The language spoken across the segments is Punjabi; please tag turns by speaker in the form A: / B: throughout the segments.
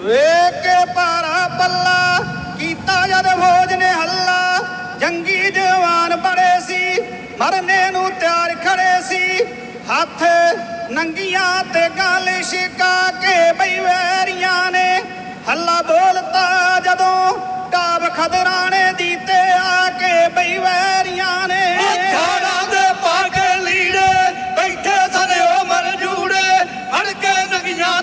A: ਵੇਖ ਕੇ ਭਾਰਾ ਪੱਲਾ, ਕੀਤਾ ਜਦ ਫੌਜ ਨੇ ਹੱਲਾ। ਜੰਗੀ ਜਵਾਨ ਬੜੇ ਸੀ, ਮਰਨੇ ਨੂੰ ਤਿਆਰ ਖੜੇ ਸੀ। ਹੱਥ ਨੰਗੀਆਂ ਤੇ ਗਲ ਛਿਕਾ ਕੇ ਬਈ ਵੈਰੀਆਂ ਨੇ। ਹੱਲਾ ਬੋਲਤਾ ਜਦੋਂ ਟਾਬ ਖਦਰਾਣੇ ਦੀ ਤੇ ਆ ਕੇ ਬਈ ਵੈਰੀਆਂ ਨੇ।
B: ਝਾੜਾਂ ਦੇ ਪਾ ਕੇ ਲੀੜੇ ਬੈਠੇ ਸਨ ਉਹ ਮਰ ਜੂੜੇ ਫੜ ਕੇ ਨਗੀਆਂ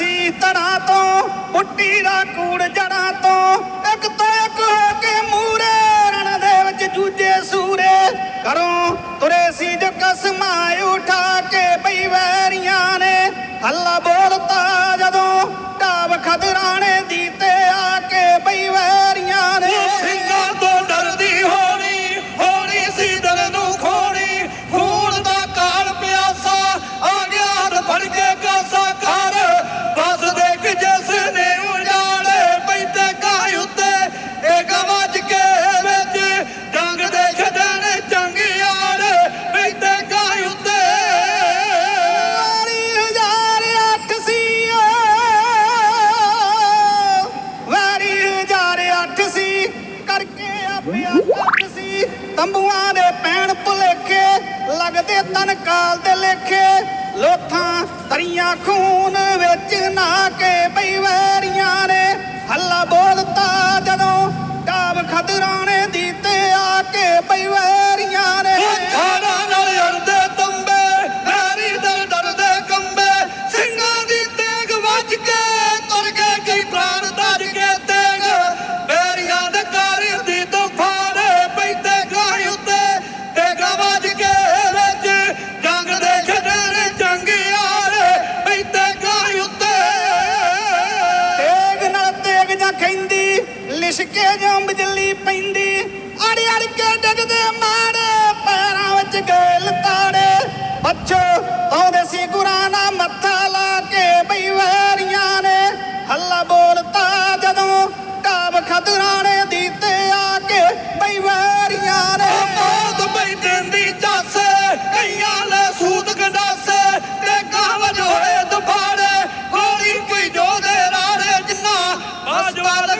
A: ਦੇਖਦੇ ਸਨ ਤੜਾਂ ਤੋਂ, ਪੁੱਟੀ ਦਾ ਕੂੜ ਜੜਾਂ ਤੋਂ। ਇੱਕ ਤੋਂ ਇੱਕ ਹੋ ਕੇ ਮੂਰੇ, ਰਣ ਦੇ ਵਿੱਚ ਜੂਝੇ ਸੂਰੇ। ਕਰੋ ਤੁਰੇ ਸੀ ਜੋ ਕਸਮਾਂ ਉਠਾ ਕੇ ਬਈ ਵੈਰੀਆਂ ਨੇ। ਹੱਲਾ ਬੋਲਤਾ ਤੰਬੂਆਂ ਦੇ
B: ਪੈਣ ਭੁਲੇਖੇ, ਲੱਗਦੇ ਤਨ ਕਾਲ ਦੇ ਲੇਖੇ, ਲੋਥਾਂ ਤਰੀਆਂ ਖੂਨ ਵਿੱਚ ਨਾ ਕੇ ਲਿਸ਼ਕੇ ਜੰਬ ਜੱਲੀ ਪੈਂਦੀ। ਅੜ ਅੜ ਕੇ ਡਗਦੇ ਮਾੜ ਪੈਰਾਂ ਵਿੱਚ ਗੇਲ
A: ਤਾੜੇ। ਬੱਚੋ ਆਉਂਦੇ ਸੀ ਗੁਰਾਂ ਮੱਥਾ ਲਾ ਕੇ ਬਈ ਵੈਰੀਆਂ ਨੇ। ਹੱਲਾ ਬੋਲਤਾ ਜਦੋਂ ਕਾਬ ਖਦਰਾਣੇ ਦੀ ਤੇ ਆ ਕੇ ਬਈ ਵੈਰੀਆਂ ਨੇ।
B: ਮੌਤ ਬੈਠਣ ਦੀ
A: ਦੱਸ ਕਈਆਂ ਲੈ ਸੂਤ ਗੰਡਾਸ ਤੇ ਕਾਵਜ ਹੋਏ ਦੁਫਾੜੇ। ਗੋਲੀ ਕੋਈ ਜੋਦੇ ਰਾੜੇ ਜਿੰਨਾ ਹਸਪਤਾਲ